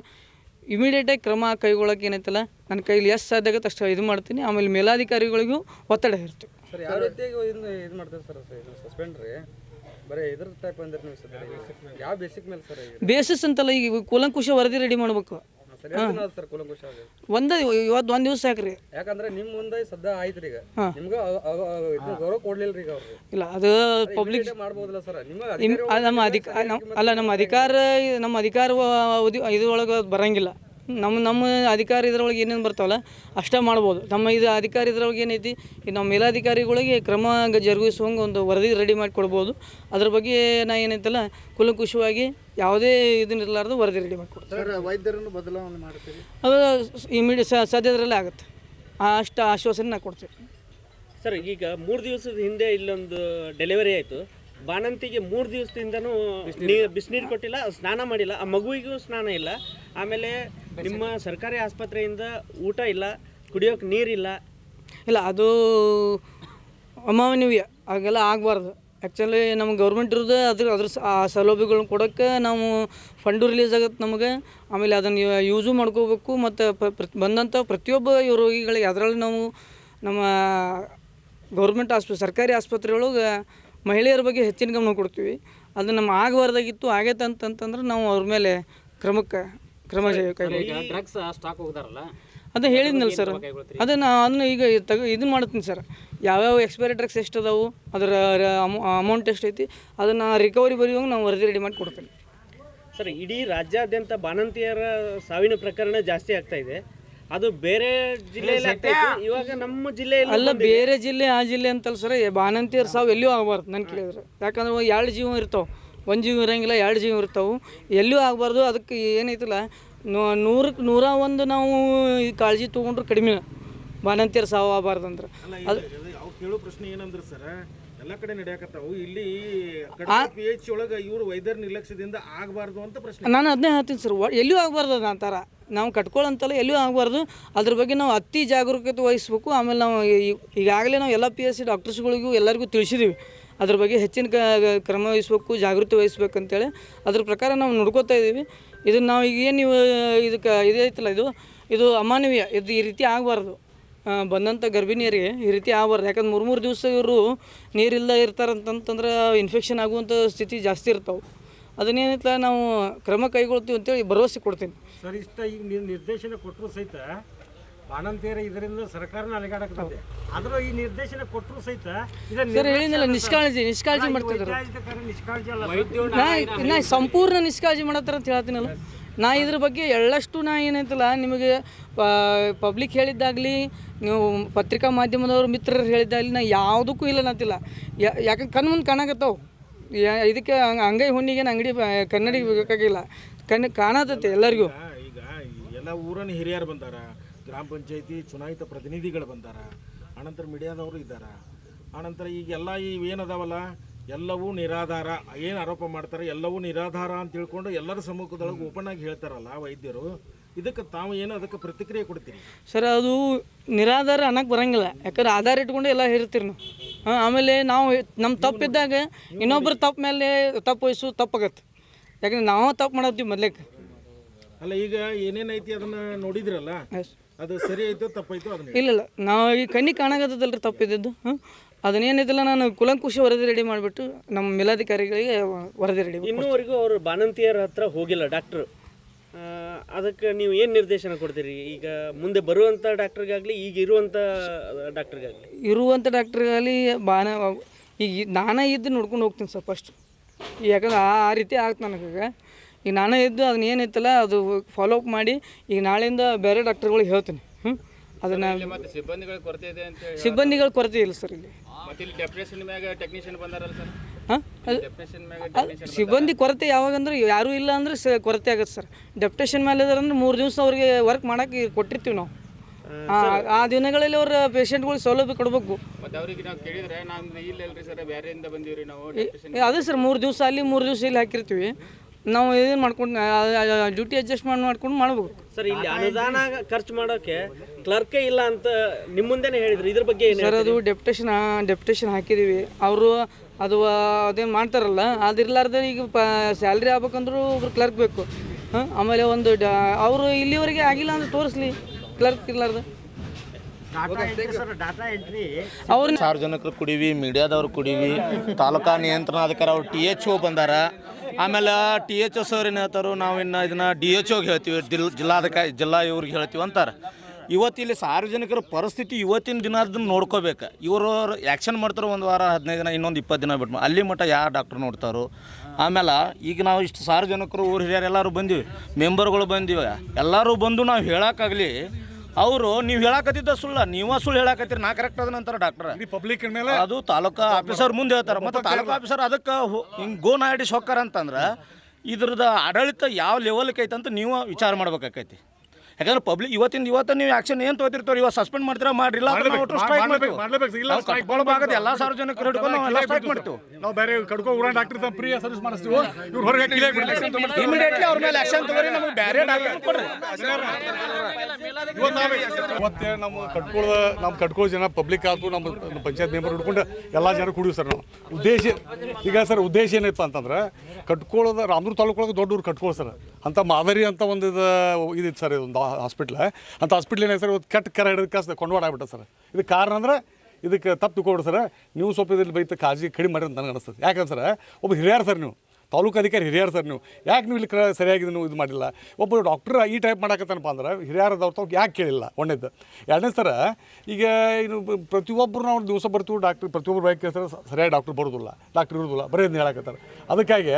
ಇಮಿಡಿಯೇಟಾಗಿ ಕ್ರಮ ಕೈಗೊಳ್ಳೋಕೆ ಏನೈತಲ್ಲ ನನ್ನ ಕೈಲಿ ಎಷ್ಟು ಸಾಧ್ಯ ಆಗುತ್ತೆ ಅಷ್ಟು ಇದು ಮಾಡ್ತೀನಿ. ಆಮೇಲೆ ಮೇಲಾಧಿಕಾರಿಗಳಿಗೂ ಒತ್ತಡ ಇರ್ತೀವಿ ಸರ್ ಯಾವ ರೀತಿಯಾಗಿ ಇದು ಇದು ಮಾಡ್ತಾರೆ ಸರ್ ಇದು ಸಸ್ಪೆಂಡ್ ರೀ? ಬರೀ ಇದ್ರ ಟೈಪ್ ಅಂದ್ರೆ ನೀವು ಸರ್ ಯಾವ ಬೇಸಿಕ್ ಮೇಲೆ ಸರ್ ಬೇಸಿಸ್ ಅಂತಲ್ಲ ಈಗ ಕೂಲಂಕುಷ ವರದಿ ರೆಡಿ ಮಾಡ್ಬೇಕು. ಸರ್ ಕುಲಂಕುಷ ಒಂದೇ ಇವತ್ತು ಒಂದು ದಿವಸ ಸಾಕ್ರಿ ಯಾಕಂದ್ರೆ ನಿಮ್ಮ ಮುಂದೆ ಸದ್ಯ ಆಯ್ತು ಈಗ. ನಿಮ್ಗೆ ಗೌರವ ಕೊಡ್ಲಿಲ್ಲ ರೀ ಈಗ ಅವ್ರು. ಇಲ್ಲ ಅದು ಪಬ್ಲಿಕ್ ಮಾಡ್ಬೋದಲ್ಲ ಸರ್ ನಿಮಗೆ ನಮ್ಮ ಅಧಿಕ ನಮ್ಮ ಅಲ್ಲ ನಮ್ಮ ಅಧಿಕಾರ ನಮ್ಮ ಅಧಿಕಾರ ಇದ್ರೊಳಗೆ ಬರಂಗಿಲ್ಲ. ನಮ್ಮ ನಮ್ಮ ಅಧಿಕಾರಿ ಇದ್ರೊಳಗೆ ಏನೇನು ಬರ್ತಾವಲ್ಲ ಅಷ್ಟೇ ಮಾಡ್ಬೋದು. ನಮ್ಮ ಇದು ಅಧಿಕಾರಿ ಇದ್ರೊಳಗೆ ಏನೈತಿ ಈ ನಮ್ಮ ಮೇಲಾಧಿಕಾರಿಗಳಿಗೆ ಕ್ರಮ ಜರುಗಿಸುವಂಗೆ ಒಂದು ವರದಿ ರೆಡಿ ಮಾಡಿ ಕೊಡ್ಬೋದು. ಅದ್ರ ಬಗ್ಗೆ ನಾ ಏನೈತಲ್ಲ ಕುಲಂಕುಷವಾಗಿ ಯಾವುದೇ ಇದನ್ನ ಇರಲಾರ್ದು ವರದಿ ರೆಡಿ ಮಾಡಿಕೊಡ್ತೀನಿ ವೈದ್ಯರನ್ನು ಬದಲಾವಣೆ ಮಾಡ್ತೀವಿ ಅದು ಇಮಿಡಿ ಸದ್ಯದರಲ್ಲೇ ಆಗುತ್ತೆ. ಅಷ್ಟು ಆಶ್ವಾಸನೆ ನಾ ಕೊಡ್ತೀವಿ. ಸರ್ ಈಗ ಮೂರು ದಿವಸದ ಹಿಂದೆ ಇಲ್ಲೊಂದು ಡೆಲಿವರಿ ಆಯಿತು. ಬಾಣಂತಿಗೆ ಮೂರು ದಿವಸದಿಂದನೂ ನೀರು ಬಿಸಿನೀರು ಕೊಟ್ಟಿಲ್ಲ ಸ್ನಾನ ಮಾಡಿಲ್ಲ. ಆ ಮಗುವಿಗೂ ಸ್ನಾನ ಇಲ್ಲ. ಆಮೇಲೆ ನಿಮ್ಮ ಸರ್ಕಾರಿ ಆಸ್ಪತ್ರೆಯಿಂದ ಊಟ ಇಲ್ಲ ಕುಡಿಯೋಕೆ ನೀರಿಲ್ಲ ಇಲ್ಲ. ಅದು ಅಮಾನವೀಯ ಹಾಗೆಲ್ಲ ಆಗಬಾರ್ದು. ಆ್ಯಕ್ಚುಲಿ ನಮ್ಮ ಗೌರ್ಮೆಂಟ್ ಇರೋದು ಅದ್ರ ಅದ್ರ ಆ ಸೌಲಭ್ಯಗಳನ್ನ ಕೊಡೋಕ್ಕೆ ನಾವು ಫಂಡು ರಿಲೀಸ್ ಆಗತ್ತೆ ನಮಗೆ. ಆಮೇಲೆ ಅದನ್ನು ಯೂಸು ಮಾಡ್ಕೋಬೇಕು. ಮತ್ತು ಬಂದಂಥ ಪ್ರತಿಯೊಬ್ಬ ರೋಗಿಗಳಿಗೆ ಅದರಲ್ಲಿ ನಾವು ನಮ್ಮ ಗೌರ್ಮೆಂಟ್ ಆಸ್ಪ ಸರ್ಕಾರಿ ಆಸ್ಪತ್ರೆ ಒಳಗೆ ಮಹಿಳೆಯರ ಬಗ್ಗೆ ಹೆಚ್ಚಿನ ಗಮನ ಕೊಡ್ತೀವಿ. ಅದು ನಮ್ಮ ಆಗಬಾರ್ದಾಗಿತ್ತು ಆಗೈತೆ ಅಂತಂತಂದ್ರೆ ನಾವು ಅವ್ರ ಮೇಲೆ ಕ್ರಮಕ್ಕೆ ಕ್ರಮ ಡ್ರಗ್ಸ್ ಸ್ಟಾಕ್ ಹೋಗ್ದಾರಲ್ಲ ಅದೇ ಹೇಳಿದ್ನಲ್ಲ ಸರ್. ಅದನ್ನು ಅದನ್ನು ಈಗ ತಗ ಇದನ್ನ ಮಾಡ್ತೀನಿ ಸರ್. ಯಾವ್ಯಾವ ಎಕ್ಸ್ಪೈರಿ ಡ್ರಗ್ಸ್ ಎಷ್ಟು ಅದಾವು ಅದರ ಅಮೌಂಟ್ ಎಷ್ಟು ಐತಿ ಅದನ್ನು ರಿಕವರಿ ಬರೆಯುವಾಗ ನಾವು ವರದಿ ರೆಡಿ ಮಾಡಿ ಕೊಡ್ತೀನಿ. ಸರ್ ಇಡೀ ರಾಜ್ಯಾದ್ಯಂತ ಬಾಣಂತಿಯರ ಸಾವಿನ ಪ್ರಕರಣ ಜಾಸ್ತಿ ಆಗ್ತಾ ಇದೆ. ಅದು ಬೇರೆ ಜಿಲ್ಲೆಯಲ್ಲಿ ಇವಾಗ ನಮ್ಮ ಜಿಲ್ಲೆಯಲ್ಲಿ ಅಲ್ಲ ಬೇರೆ ಜಿಲ್ಲೆ ಆ ಜಿಲ್ಲೆ ಅಂತಲ್ಲ ಸರ್ ಬಾಣಂತಿಯರ್ ಸಾವು ಎಲ್ಲಿಯೂ ಆಗಬಾರ್ದು ನಾನು ಕೇಳಿದ್ರೆ. ಯಾಕಂದ್ರೆ ಎರಡು ಜೀವ ಇರ್ತಾವೆ. ಒಂದು ಜೀವ ಇರೋಂಗಿಲ್ಲ ಎರಡು ಜೀವ ಇರ್ತಾವೆ. ಎಲ್ಲೂ ಆಗಬಾರ್ದು ಅದಕ್ಕೆ ಏನೈತಲ್ಲ ನೂರಕ್ಕೆ ನೂರ ಒಂದು ನಾವು ಈ ಕಾಳಜಿ ತೊಗೊಂಡ್ರೆ ಕಡಿಮೆ. ಬಾಣಂತಿಯರ್ ಸಾವು ಆಗಬಾರ್ದು ಅಂದ್ರೆ ಅದು ಅವ್ರು ಕೇಳೋ ಪ್ರಶ್ನೆ ಏನಂದ್ರೆ ಸರ್ ಎಲ್ಲ ಕಡೆ ನಡೆಯಕತ್ತಾವು. ಇಲ್ಲಿ ಪಿ ಎಚ್ ಒಳಗೆ ಇವರು ವೈದ್ಯರ ನಿರ್ಲಕ್ಷ್ಯದಿಂದ ಆಗಬಾರ್ದು ಅಂತ ಪ್ರಶ್ನೆ. ನಾನು ಅದನ್ನೇ ಹೇಳ್ತೀನಿ ಸರ್ ಎಲ್ಲೂ ಆಗಬಾರ್ದು ಅದು ಆ ಥರ ನಾವು ಕಟ್ಕೊಳ್ಳಂತಲ್ಲ ಎಲ್ಲೂ ಆಗಬಾರ್ದು. ಅದ್ರ ಬಗ್ಗೆ ನಾವು ಅತಿ ಜಾಗರೂಕತೆ ವಹಿಸ್ಬೇಕು. ಆಮೇಲೆ ನಾವು ಈಗಾಗಲೇ ನಾವು ಎಲ್ಲ ಪಿ ಎಸ್ ಸಿ ಡಾಕ್ಟರ್ಸ್ಗಳಿಗೂ ಎಲ್ಲರಿಗೂ ತಿಳಿಸಿದ್ದೀವಿ ಅದ್ರ ಬಗ್ಗೆ ಹೆಚ್ಚಿನ ಕ್ರಮ ವಹಿಸ್ಬೇಕು, ಜಾಗೃತಿ ವಹಿಸ್ಬೇಕು ಅಂತೇಳಿ ಅದ್ರ ಪ್ರಕಾರ ನಾವು ನೋಡ್ಕೋತಾ ಇದ್ದೀವಿ. ಇದನ್ನು ನಾವು ಈಗ ಏನು ನೀವು, ಇದಕ್ಕೆ ಇದೈತಲ್ಲ ಇದು ಇದು ಅಮಾನವೀಯ, ಇದು ಈ ರೀತಿ ಆಗಬಾರ್ದು. ಬಂದಂಥ ಗರ್ಭಿಣಿಯರಿಗೆ ಈ ರೀತಿ ಆಗಬಾರ್ದು. ಯಾಕಂದ್ರೆ ಮೂರು ಮೂರು ದಿವಸ ಇವರು ನೀರಿಲ್ಲ ಇರ್ತಾರಂತಂತಂದ್ರೆ ಇನ್ಫೆಕ್ಷನ್ ಆಗುವಂಥ ಸ್ಥಿತಿ ಜಾಸ್ತಿ ಇರ್ತಾವೆ. ಅದನ್ನೇನಿತ್ತ ನಾವು ಕ್ರಮ ಕೈಗೊಳ್ತೀವಿ ಅಂತೇಳಿ ಭರವಸೆ ಕೊಡ್ತೀನಿ. ಸರ್, ಇಷ್ಟ ಈಗ ನಿರ್ದೇಶನ ಕೊಟ್ಟರು ಸಹಿತ ಬಾಣಂತಿಯರ ಇದರಿಂದ ಸರ್ಕಾರನ ಆದರೂ ಈ ನಿರ್ದೇಶನ ಕೊಟ್ಟರು ಸಹಿತ ಇದನ್ನ ಸರ್ ಹೇಳಿದ್ನಲ್ಲ ನಿಷ್ಕಾಳಜಿ ನಿಷ್ಕಾಳಜಿ ಮಾಡ್ತಿದ್ರು. ವೈದ್ಯಾಧಿಕಾರಿ ನಿಷ್ಕಾಳಜಿ ಅಲ್ಲ. ನಾ ನಾ ಸಂಪೂರ್ಣ ನಿಷ್ಕಾಳಜಿ ಮಾಡತ್ತಾರ ಅಂತ ಹೇಳ್ತೀನಲ್ಲ. ನಾ ಇದ್ರ ಬಗ್ಗೆ ಎಳ್ಳಷ್ಟು ನಾ ಏನೈತಲ್ಲ ನಿಮಗೆ ಪಬ್ಲಿಕ್ ಹೇಳಿದ್ದಾಗಲಿ ನೀವು ಪತ್ರಿಕಾ ಮಾಧ್ಯಮದವ್ರ ಮಿತ್ರರು ಹೇಳಿದ್ದಾಗಲಿ ನಾ ಯಾವುದಕ್ಕೂ ಇಲ್ಲ ನಂತಿಲ್ಲ ಯಾಕಂದ್ರೆ ಕಣ್ಣು ಮುಂದೆ ಕಾಣಕತ್ತವು. ಯಾ- ಇದಕ್ಕೆ ಹಂಗ- ಅಂಗೈ ಹುಣ್ಣಿಗೆ ಅಂಗಡಿ ಕನ್ನಡಿಗೆ ಕನ್ನಡಿ ಬೇಕಾಗಿಲ್ಲ. ಕಣ್ಣು ಕಾಣತೈತೆ ಎಲ್ಲರಿಗೂ. ಈಗ ಎಲ್ಲ ಊರನ್ನ ಹಿರಿಯರು ಬಂದಾರ. ಗ್ರಾಮ ಪಂಚಾಯತಿ ಚುನಾಯಿತ ಪ್ರತಿನಿಧಿಗಳು ಬಂದಾರ. ಆನಂತರ ಮೀಡಿಯಾದವರು ಇದ್ದಾರೆ. ಆನಂತರ ಈಗ ಎಲ್ಲ ಇವೇನದಾವಲ್ಲ? ಎಲ್ಲವೂ ನಿರಾಧಾರ. ಏನು ಆರೋಪ ಮಾಡ್ತಾರೆ? ಎಲ್ಲವೂ ನಿರಾಧಾರ ಅಂತ ತಿಳ್ಕೊಂಡು ಎಲ್ಲರ ಸಮ್ಮುಖದೊಳಗೆ ಓಪನ್ ಆಗಿ ಹೇಳ್ತಾರಲ್ಲ ವೈದ್ಯರು. ಇದಕ್ಕೆ ತಾವು ಏನು ಅದಕ್ಕೆ ಪ್ರತಿಕ್ರಿಯೆ ಕೊಡ್ತೀರಿ? ಸರ್ ಅದು ನಿರಾಧಾರ ಅನ್ನಕ್ಕೆ ಬರಂಗಿಲ್ಲ. ಯಾಕಂದ್ರೆ ಆಧಾರ ಇಟ್ಕೊಂಡು ಎಲ್ಲ ಹೇಳ್ತೀರಿ ನಾವು. ಹಾಂ ಆಮೇಲೆ ನಾವು ನಮ್ಮ ತಪ್ಪಿದ್ದಾಗ ಇನ್ನೊಬ್ರು ತಪ್ಪು ಮೇಲೆ ತಪ್ಪು ವಯಸ್ಸು ತಪ್ಪಾಗತ್ತೆ. ಯಾಕಂದ್ರೆ ನಾವು ತಪ್ಪು ಮಾಡತ್ತೀವಿ ಮೊದ್ಲೇಕ. ಅಲ್ಲ ಈಗ ಏನೇನೈತಿ ಅದನ್ನು ನೋಡಿದ್ರಲ್ಲ? ಅದು ಸರಿ ಆಯ್ತೋ ತಪ್ಪಾಯ್ತೋ ಅದನ್ನ ಇಲ್ಲ ಇಲ್ಲ ನಾವು ಈ ಕಣ್ಣಿಗೆ ಕಾಣಾಗತ್ತದಲ್ರಿ ತಪ್ಪಿದ್ದದ್ದು ಹಾಂ? ಅದನ್ನೇನೈತಿಲ್ಲ ನಾನು ಕುಲಂಕುಷ ವರದಿ ರೆಡಿ ಮಾಡಿಬಿಟ್ಟು ನಮ್ಮ ಮೇಲಾಧಿಕಾರಿಗಳಿಗೆ ವರದಿ ರೆಡಿ ಇನ್ನೂವರೆಗೂ ಅವರು ಬಾಣಂತಿಯರ ಹತ್ರ ಹೋಗಿಲ್ಲ ಡಾಕ್ಟ್ರು. ಅದಕ್ಕೆ ನೀವು ಏನು ನಿರ್ದೇಶನ ಕೊಡ್ತೀರಿ? ಈಗ ಮುಂದೆ ಬರುವಂಥ ಡಾಕ್ಟ್ರಿಗಾಗಲಿ ಈಗ ಇರುವಂಥ ಡಾಕ್ಟ್ರಿಗಾಗಲಿ? ಇರುವಂಥ ಡಾಕ್ಟ್ರಿಗಾಗಲಿ ಬಾನ ಈಗ ನಾನೇ ಇದ್ದು ನೋಡ್ಕೊಂಡು ಹೋಗ್ತೀನಿ ಸರ್ ಫಸ್ಟ್ ಯಾಕಂದ್ರೆ ಆ ಆ ರೀತಿ ಆಗ್ತು ನನಗೆ ಈಗ ನಾನೇ ಇದ್ದು ಅದನ್ನ ಏನೈತಲ್ಲ ಅದು ಫಾಲೋ ಅಪ್ ಮಾಡಿ ಈಗ ನಾಳೆಯಿಂದ ಬೇರೆ ಡಾಕ್ಟರ್ಗಳಿಗೆ ಹೇಳ್ತೀನಿ. ಹ್ಞೂ ಅದನ್ನು ಮತ್ತೆ ಸಿಬ್ಬಂದಿಗಳ ಕೊರತೆ ಇದೆ ಅಂತ ಸಿಬ್ಬಂದಿಗಳ ಕೊರತೆ ಇಲ್ಲ ಸರ್ ಇಲ್ಲಿ. ಮತ್ತೆ ಇಲ್ಲಿ ಡೆಪ್ರೆಷನ್ ಮ್ಯಾಗ ಟೆಕ್ನಿಷಿಯನ್ ಬಂದಾರಲ್ಲ ಸರ್? ಹಾಂ? ಡೆಪ್ರೆಷನ್ ಮ್ಯಾಗ ಸಿಬ್ಬಂದಿ ಕೊರತೆ ಯಾವಾಗಂದ್ರೆ ಯಾರು ಇಲ್ಲ ಅಂದ್ರೆ ಸ ಕೊರತೆ ಆಗುತ್ತೆ ಸರ್. ಡೆಪ್ಟೇಷನ್ ಮೇಲೆ ಅಂದ್ರೆ ಮೂರು ದಿವಸ ಅವ್ರಿಗೆ ವರ್ಕ್ ಮಾಡೋಕೆ ಕೊಟ್ಟಿರ್ತೀವಿ ನಾವು. ಆ, ದಿನಗಳಲ್ಲಿ ಅವ್ರ ಪೇಷಂಟ್ಗಳಿಗೆ ಸೌಲಭ್ಯ ಕೊಡಬೇಕು. ಅದೇ ಸರ್ ಮೂರು ದಿವಸ ಅಲ್ಲಿ ಮೂರು ದಿವಸ ಇಲ್ಲಿ ಹಾಕಿರ್ತೀವಿ. ನಾವು ಏನು ಮಾಡ್ಕೊಂಡು ಡ್ಯೂಟಿ ಅಡ್ಜಸ್ಟ್ಮೆಂಟ್ ಮಾಡಿ ಮಾಡ್ಕೊಂಡು ಮಾಡ್ಬೇಕು. ಸರ್ ಇಲ್ಲಿ ಅನುದಾನ ಖರ್ಚು ಮಾಡೋಕೆ ಕ್ಲರ್ಕೇ ಇಲ್ಲ ಅಂತ ನಿಮ್ಮ ಮುಂದೆನೇ ಹೇಳಿದ್ರು. ಇದ್ರ ಬಗ್ಗೆ ಏನು ಸರ್ ಅದು ಡೆಪ್ಟೇಷನ್ ಡೆಪ್ಟೇಷನ್ ಹಾಕಿದ್ದೀವಿ ಅವರು ಅದು ಅದೇನು ಮಾಡ್ತಾರಲ್ಲ ಅದಿರ್ಲಾರ್ದೆ ಈಗ ಪ ಸ್ಯಾಲ್ರಿ ಆಗ್ಬೇಕಂದ್ರೂ ಒಬ್ರು ಕ್ಲರ್ಕ್ ಬೇಕು. ಹಾಂ ಆಮೇಲೆ ಒಂದು ಡ ಅವರು ಇಲ್ಲಿವರೆಗೆ ಆಗಿಲ್ಲ ಅಂದ್ರೆ ತೋರಿಸ್ಲಿ. ಕ್ಲರ್ಕ್ ಇರ್ಲಾರ್ದೆ. ಸಾರ್ವಜನಿಕರು ಕುಡಿವಿ ಮೀಡಿಯಾದವ್ರು ಕುಡಿವಿ ತಾಲೂಕಾ ನಿಯಂತ್ರಣಾಧಿಕಾರಿ ಅವ್ರು ಟಿ ಎಚ್ ಓ ಬಂದಾರ. ಆಮೇಲೆ ಟಿ ಎಚ್ ಒ ಸರ್ ಏನು ಹೇಳ್ತಾರೋ, ನಾವು ಇನ್ನು ಇದನ್ನು ಡಿ ಎಚ್ ಒಗೆ ಹೇಳ್ತೀವಿ ಜಿಲ್ ಜಿಲ್ಲಾಧಿಕಾರಿ, ಜಿಲ್ಲಾ ಇವ್ರಿಗೆ ಹೇಳ್ತೀವಿ ಅಂತಾರೆ. ಇವತ್ತಿಲ್ಲಿ ಸಾರ್ವಜನಿಕರ ಪರಿಸ್ಥಿತಿ ಇವತ್ತಿನ ದಿನ ಅದನ್ನು ನೋಡ್ಕೋಬೇಕು. ಇವರು ಆ್ಯಕ್ಷನ್ ಮಾಡ್ತಾರೆ ಒಂದು ವಾರ, ಹದಿನೈದು ದಿನ, ಇನ್ನೊಂದು ಇಪ್ಪತ್ತು ದಿನ ಬಿಟ್ಟು ಅಲ್ಲಿ ಮಟ್ಟ ಯಾರು ಡಾಕ್ಟ್ರ್ ನೋಡ್ತಾರೋ. ಆಮೇಲೆ ಈಗ ನಾವು ಇಷ್ಟು ಸಾರ್ವಜನಿಕರು ಊರು ಹಿರಿಯರು ಎಲ್ಲರೂ ಬಂದೀವಿ ಮೆಂಬರ್ಗಳು ಬಂದೀವಿ. ಎಲ್ಲರೂ ಬಂದು ನಾವು ಹೇಳೋಕ್ಕಾಗಲಿ ಅವರು ನೀವು ಹೇಳಕತ್ತಿದ್ದ ಸುಳ್ಳ ನೀವ ಸುಳ್ಳು ಹೇಳಕತ್ತೀರಿ ನಾ ಕರೆಕ್ಟ್ ಅದ ನಂತರ ಡಾಕ್ಟರ್ ಪಬ್ಲಿಕ್ ಮೇಲೆ ಅದು ತಾಲೂಕಾ ಆಫೀಸರ್ ಮುಂದೆ ಹೇಳ್ತಾರ. ಮತ್ತೆ ತಾಲೂಕಾ ಆಫೀಸರ್ ಅದಕ್ಕೆ ಹಿಂಗೆ ಗೋ ನಾಡಿಸ್ ಹೊಕ್ಕಾರ ಅಂತಂದ್ರೆ ಇದ್ರದ ಆಡಳಿತ ಯಾವ ಲೆವೆಲ್ಗೆ ಐತಂತ ಅಂತ ನೀವು ವಿಚಾರ ಮಾಡ್ಬೇಕಾಕೈತಿ. ಯಾಕಂದ್ರೆ ಪಬ್ಲಿಕ್ ಇವತ್ತಿಂದ ಇವತ್ತು ನೀವು ಆಕ್ಷನ್ ಏನು ತೋತಿರ್ತಾರೆ ಇವತ್ತು ಸಸ್ಪೆಂಡ್ ಮಾಡ್ತೀರಾ ಮಾಡಿಲ್ಲ ಸ್ಟ್ರೈಕ್ ಮಾಡ್ತೀವಿ. ಮಾಡ್ಲೇಬೇಕು. ಇಲ್ಲ ಕಟ್ಕೊಳ್ಳೋದಾಗತ್ತೆ ಎಲ್ಲ ಸಾರ್ವಜನಿಕರು ಹಿಡ್ಕೊಂಡು ನಾವು ಸ್ಟ್ರೈಕ್ ಮಾಡ್ತೀವಿ. ನಾವು ಬೇರೆ ಕಡ್ಕೋ ಫ್ರೀ ಸರ್ವಿಸ್ ಮಾಡಿಸ್ತೀವಿ ಇವ್ರು ಹೊರಗೆ ಇಮಿಡಿಯೇಟ್ಲಿ ಅವ್ರ ಮೇಲೆ ಆಕ್ಷನ್ ತಗೋರಿ ನಮಗೆ ಬೇರೆ ಡಾಕ್ಟರ್ ಕೊಡ್ರಿ. ಇವತ್ತೇ ನಮ್ಮ ನಮ್ಮ ಕಟ್ಕೊಳ್ಳೋ ಜನ ಪಬ್ಲಿಕ್ ಆಯ್ತು ನಮ್ಮ ಪಂಚಾಯತ್ ಮೆಂಬರ್ ಹಿಡ್ಕೊಂಡು ಎಲ್ಲ ಜನ ಕುಡಿಯೋ ಸರ್ ನಾವು. ಉದ್ದೇಶ ಈಗ ಸರ್ ಉದ್ದೇಶ ಏನಪ್ಪ ಅಂತಂದ್ರೆ ಕಟ್ಕೊಳ್ಳೋದು ರಾಮದುರ್ಗ ತಾಲೂಕೊಳಗೆ ದೊಡ್ಡ ಊರು ಕಟ್ಕೊಳ್ಳೋ ಸರ್. ಅಂತ ಮಾದರಿ ಅಂತ ಒಂದು ಇದು, ಇದಿತ್ತು ಸರ್ ಒಂದು ಹಾಸ್ಪಿಟ್ಲ್ ಅಂತ ಹಾಸ್ಪಿಟ್ಲ್ ಏನೈತೆ ಸರ್, ಇವತ್ತು ಕೆಟ್ಟ ಕರ ಹಿಡಿದ ಕಾಸು ಕೊಂಡೋಡ್ ಆಗ್ಬಿಟ್ಟ ಸರ್. ಇದಕ್ಕೆ ಕಾರಣ ಅಂದ್ರೆ, ಇದಕ್ಕೆ ತಪ್ಪು ತಿಳ್ಕೊಬಿಡ್ರಿ ಸರ್. ನೀವು ಸ್ವಲ್ಪ ಇದ್ರಲ್ಲಿ ಬೈತ ಕಾಳಜಿ ಕಡಿಮೆ ಮಾಡಿ ಅಂತ ನನಗೆ ಅನಿಸ್ತದೆ. ಯಾಕಂದ್ರೆ ಸರ್ ಒಬ್ಬ ಹಿರಿಯರು ಸರ್ ನೀವು. ತಾಲೂಕು ಅಧಿಕಾರಿ ಹಿರಿಯರು ಸರ್ ನೀವು. ಯಾಕೆ ನೀವು ಇಲ್ಲಿ ಕ ಸರಿಯಾಗಿ ನೀವು ಇದು ಮಾಡಿಲ್ಲ? ಒಬ್ಬ ಡಾಕ್ಟ್ರ್ ಈ ಟೈಪ್ ಮಾಡಾಕತ್ತನಪ್ಪ ಅಂದ್ರೆ ಹಿರಿಯರದವ್ರು ತಾವು ಯಾಕೆ ಕೇಳಿಲ್ಲ? ಒಂದೇದು ಎರಡನೇ ಸರ ಈಗ ಇನ್ನು ಪ್ರತಿಯೊಬ್ಬರು ನಾವು ದಿವಸ ಬರ್ತೀವಿ ಡಾಕ್ಟ್ರ್ ಪ್ರತಿಯೊಬ್ಬರು ಬೈಕ್ ಕೇಳ್ತಾರೆ ಸರಿಯಾಗಿ ಡಾಕ್ಟ್ರ್ ಬರೋದಿಲ್ಲ. ಡಾಕ್ಟ್ರ್ ಇರೋದಿಲ್ಲ. ಬರೀ ಅದನ್ನ ಹೇಳಕತ್ತಾರೆ. ಅದಕ್ಕಾಗಿ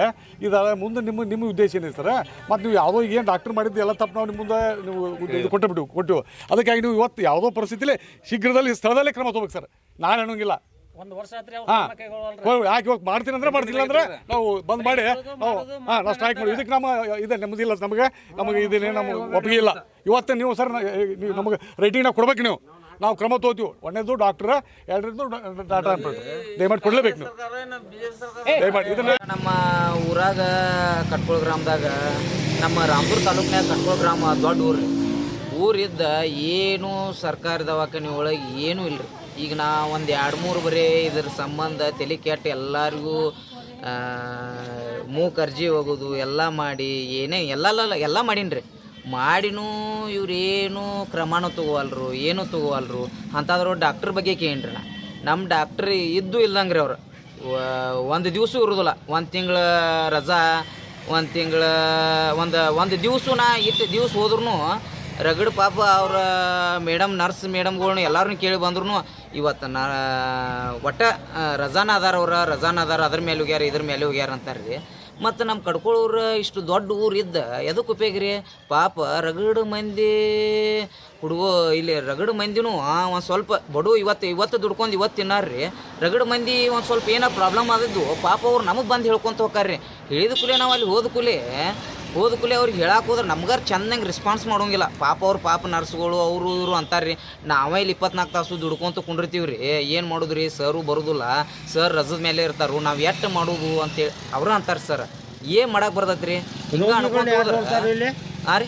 ಇದು ಮುಂದೆ ನಿಮ್ಮ ನಿಮ್ಮ ಉದ್ದೇಶ ಏನಿದೆ ಸರ್ ಮತ್ತು ನೀವು ಯಾವುದೋ ಏನು ಡಾಕ್ಟ್ರ್ ಮಾಡಿದ್ದು ಎಲ್ಲ ತಪ್ಪು ನಾವು ನಿಮ್ಮ ಮುಂದೆ ನೀವು ಇದು ಕೊಟ್ಟು ಬಿಟ್ಟು ಕೊಟ್ಟು ಅದಕ್ಕಾಗಿ ನೀವು ಇವತ್ತು ಯಾವುದೋ ಪರಿಸ್ಥಿತಿಲಿ ಶೀಘ್ರದಲ್ಲಿ ಸ್ಥಳದಲ್ಲೇ ಕ್ರಮ ತೊಗೋಬೇಕು ಸರ್. ನಾನು ಅನ್ನೋಂಗಿಲ್ಲ. ಒಂದು ವರ್ಷ ಆತ್ರಿ ಯಾಕೆ ಇವಾಗ ಮಾಡ್ತೀನಿ ಅಂದ್ರೆ ಮಾಡ್ತಿಲ್ಲ ಅಂದ್ರೆ ನಾವು ಬಂದ್ ಮಾಡಿ ನಾವು ಹಾಂ ನಾವು ಸ್ಟ್ರೈಕ್ ಮಾಡಿ. ಇದಕ್ಕೆ ನಮ್ಮ ಇದೆ ನೆಮ್ಮದಿಲ್ಲ ನಮಗೆ. ನಮಗೆ ಇದೇನೆ ನಮ್ಮ ಒಪ್ಪಿಗೆ ಇಲ್ಲ. ಇವತ್ತು ನೀವು ಸರ್ ನೀವು ನಮಗೆ ರೇಟಿಂಗ್ ನಾವು ಕೊಡ್ಬೇಕು ನೀವು. ನಾವು ಕ್ರಮ ತೋತೀವಿ. ಒಂದೇದು ಡಾಕ್ಟರ್ ಎರಡರದ್ದು ಡಾಟಾ ಅನ್ಬಿಟ್ಟು ದಯಮಾಡಿ ಕೊಡ್ಲೇಬೇಕು ನೀವು. ದಯಮಾಡಿ ಇದನ್ನ ನಮ್ಮ ಊರಾಗ ಕಟ್ಕೋಳ ಗ್ರಾಮದಾಗ ನಮ್ಮ ರಾಮಪುರ ತಾಲೂಕ್ನಾಗ ಕಟ್ಕೋಳ ಗ್ರಾಮ ದೊಡ್ಡ ಊರು ಊರಿದ್ದ ಏನು ಸರ್ಕಾರಿ ದವಾಖಾನೆ ಒಳಗೆ ಏನೂ ಇಲ್ರಿ. ಈಗ ನಾ ಒಂದು ಎರಡು ಮೂರು ಬರೀ ಇದ್ರ ಸಂಬಂಧ ತಲೆ ಕೆಟ್ಟು ಎಲ್ಲರಿಗೂ ಮೂ ಅರ್ಜಿ ಹೋಗೋದು ಎಲ್ಲ ಮಾಡಿ, ಏನೇ ಎಲ್ಲ ಎಲ್ಲ ಮಾಡೀನಿ ರೀ ಮಾಡಿನೂ ಇವ್ರು ಕ್ರಮಾನು ಕ್ರಮನೂ ತಗೋವಲ್ರು, ಏನೂ ತಗೋವಲ್ರು, ಅಂತಾದ್ರು ಡಾಕ್ಟ್ರ್ ಬಗ್ಗೆ ಕೇಳಿನ್ರಿ ನಾ. ನಮ್ಮ ಡಾಕ್ಟ್ರ್ ಇದ್ದು ಇಲ್ದಂಗೆ ರೀ ಅವ್ರು ಒಂದು ದಿವಸ ಇರೋದಿಲ್ಲ. ಒಂದು ತಿಂಗಳ ರಜಾ, ಒಂದು ತಿಂಗಳ, ಒಂದು ಒಂದು ದಿವಸ ನಾ ಇಟ್ಟು ದಿವಸ ಹೋದ್ರೂ ರಗಡ್ ಪಾಪ ಅವ್ರ ಮೇಡಮ್, ನರ್ಸ್ ಮೇಡಮ್ಗಳ್ನ ಎಲ್ಲರನ್ನೂ ಕೇಳಿ ಬಂದ್ರು ಇವತ್ತು ನಾ, ಒಟ್ಟ ರಜಾನ ಅದಾರ ಅವ್ರ, ರಜಾನ ಅದಾರ ಅದ್ರ ಮೇಲೆ ಹೋಗ್ಯಾರ, ಇದ್ರ ಮೇಲೆ ಹೋಗ್ಯಾರ ಅಂತಾರೆ ರೀ. ಮತ್ತು ನಮ್ಮ ಕಡ್ಕೊಳ್ಳೋರು ಇಷ್ಟು ದೊಡ್ಡ ಊರು ಇದ್ದ ಎದಕ್ಕೆ ಉಪಯೋಗ ರೀ? ಪಾಪ ರಗಡ್ ಮಂದಿ ಹುಡುಗ, ಇಲ್ಲಿ ರಗಡ್ ಮಂದಿನೂ ಒಂದು ಸ್ವಲ್ಪ ಬಡು ಇವತ್ತು ಇವತ್ತು ದುಡ್ಕೊಂಡು ಇವತ್ತು ತಿನ್ನಾರ್ರಿ ರಗಡ್ ಮಂದಿ ಒಂದು ಸ್ವಲ್ಪ ಏನೋ ಪ್ರಾಬ್ಲಮ್ ಆದದ್ದು, ಪಾಪ ಅವ್ರು ನಮಗೆ ಬಂದು ಹೇಳ್ಕೊಂತ ಹೋಗ್ತಾರ್ರಿ ಹೇಳಿದ ಕೂಲೆ ನಾವು ಅಲ್ಲಿ ಹೋದ ಕೂಲೆ ಹೋದ ಕೂಲೆ ಅವ್ರಿಗೆ ಹೇಳಕ್ಕೆ ಹೋದ್ರೆ ನಮ್ಗಾರ ಚಂದಂಗೆ ರೆಸ್ಪಾನ್ಸ್ ಮಾಡೋಂಗಿಲ್ಲ. ಪಾಪ ಅವ್ರು ಪಾಪ ನರ್ಸ್ಗಳು ಅವರು ಇವರು ಅಂತಾರ್ರಿ. ನಾವೇ ಇಲ್ಲಿ ಇಪ್ಪತ್ನಾಲ್ಕು ತಾಸು ದುಡ್ಕೊಂತ ಕುಂಡಿರ್ತೀವಿ ರೀ ಏನು ಮಾಡೋದು ರೀ ಸರು ಬರೋದಿಲ್ಲ. ಸರ್ ರಜದ ಮೇಲೆ ಇರ್ತಾರು ನಾವು ಎಷ್ಟು ಮಾಡೋದು ಅಂತೇಳಿ ಅವರು ಅಂತಾರೆ ಸರ್. ಏನು ಮಾಡಕ್ಕೆ ಬರ್ತೈತೆ ರೀ? ರೀ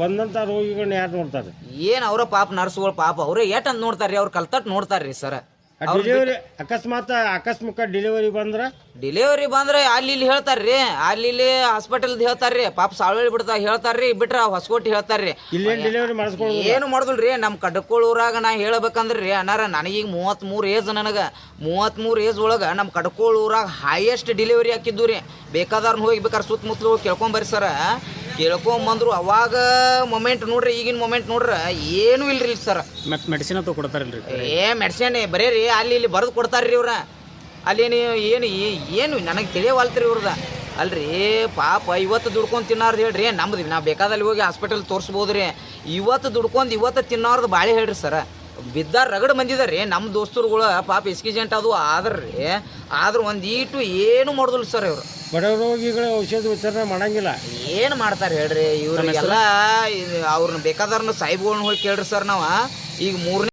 ಬಂದಂತ ರೋಗಿಗಳನ್ನ ಯಾರು ನೋಡ್ತಾರೆ ಏನು ಅವರ ಪಾಪ ನರ್ಸ್ಗಳು ಪಾಪ ಅವರೇ ಎಷ್ಟು ಅಂತ ನೋಡ್ತಾರೆ ಅವ್ರು ಕಲ್ತಟ್ಟು ನೋಡ್ತಾರೆ ರೀ ಸರ್. ಡೆಲಿವರಿ ಅಕಸ್ಮಾತ್ ಆಕಸ್ಮಿಕ ಡೆಲಿವರಿ ಬಂದ್ರ? ಡೆಲಿವರಿ ಬಂದ್ರೆ ಅಲ್ಲಿ ಇಲ್ಲಿ ಹೇಳ್ತಾರ್ರಿ. ಅಲ್ಲಿ ಇಲ್ಲಿ ಹಾಸ್ಪಿಟಲ್ದು ಹೇಳ್ತಾರ್ರಿ. ಪಾಪ ಸಾವಳಿ ಬಿಡ್ತಾ ಹೇಳ್ತಾರ್ರಿ. ಬಿಟ್ರ ಹೊಸಕೋಟಿ ಹೇಳ್ತಾರ್ರಿ. ಇಲ್ಲೇನು ಡೆಲಿವರಿ ಮಾಡಿಸ್ಕೊಳ್ಳೋದು ಏನು ಮಾಡುದಿಲ್ರಿ? ನಮ್ಮ ಕಡ್ಕೋಳೂರಾಗ ನಾ ಹೇಳ್ಬೇಕಂದ್ರೆ. ರೀ ಅನಾರ ನನಗೀಗ ಮೂವತ್ತ್ಮೂರು ಏಜ್ ನನಗೆ. ಮೂವತ್ತ್ಮೂರು ಏಜ್ ಒಳಗೆ ನಮ್ಮ ಊರಾಗ ಹೈಯೆಸ್ಟ್ ಡೆಲಿವರಿ ಹಾಕಿದ್ದು ರೀ ಬೇಕಾದವ್ರನ್ನ ಹೋಗಿ ಬೇಕಾದ್ರೆ ಸುತ್ತಮುತ್ತಲು ಹೋಗಿ ಕೇಳ್ಕೊಂಬರ್ರಿ ಸರ. ಕೇಳ್ಕೊಂಬಂದ್ರು ಅವಾಗ ಮೊಮೆಂಟ್ ನೋಡ್ರಿ ಈಗಿನ ಮೊಮೆಂಟ್ ನೋಡ್ರಿ ಏನೂ ಇಲ್ರಿ ಸರ್ ಮತ್ತೆ ಮೆಡಿಸಿನ್ ಅಂತ ಕೊಡ್ತಾರಲ್ರಿ ಏ ಮೆಡಿಸಿನ್ ಬರೇ ರೀ ಅಲ್ಲಿ ಇಲ್ಲಿ ಬರೆದು ಕೊಡ್ತಾರ್ರಿ ಇವ್ರ. ಅಲ್ಲಿ ಏನು ಏನು ನನಗೆ ತಿಳಿಯವಲ್ತ್ರಿ ಇವ್ರದ. ಅಲ್ರಿ ಪಾಪ ಇವತ್ತು ದುಡ್ಕೊಂಡು ತಿನ್ನಾರ್ದು ಹೇಳ್ರಿ. ನಮ್ದು ನಾವು ಬೇಕಾದಲ್ಲಿ ಹೋಗಿ ಹಾಸ್ಪಿಟಲ್ ತೋರಿಸ್ಬೋದು ರೀ ಇವತ್ತು ದುಡ್ಕೊಂಡು ಇವತ್ತು ತಿನ್ನೋರ್ದು ಭಾಳ ಹೇಳ್ರಿ ಸರ ಬಿದ್ದಾರ ರಗಡ್ ಬಂದಿದ್ದಾರೆ ರೀ ನಮ್ಮ ದೋಸ್ತರುಗಳು ಪಾಪ ಎಸ್ಕಿಜೆಂಟ್ ಅದು ಆದ್ರಿ ಆದ್ರೆ ಒಂದೀಟು ಈಟು ಏನು ಮಾಡೋದಿಲ್ಲ ಸರ್ ಇವರು. ಬಡ ರೋಗಿಗಳ ಔಷಧ ವಿತರಣೆ ಮಾಡಂಗಿಲ್ಲ. ಏನು ಮಾಡ್ತಾರೆ ಹೇಳ್ರಿ ಇವ್ರಿಗೆಲ್ಲ ಅವ್ರನ್ನ ಬೇಕಾದವ್ರನ್ನ ಸಾಹೇಬ್ಗಳ್ನ ಹೋಗಿ ಕೇಳ್ರಿ ಸರ್ ನಾವು. ಈಗ ಮೂರನೇ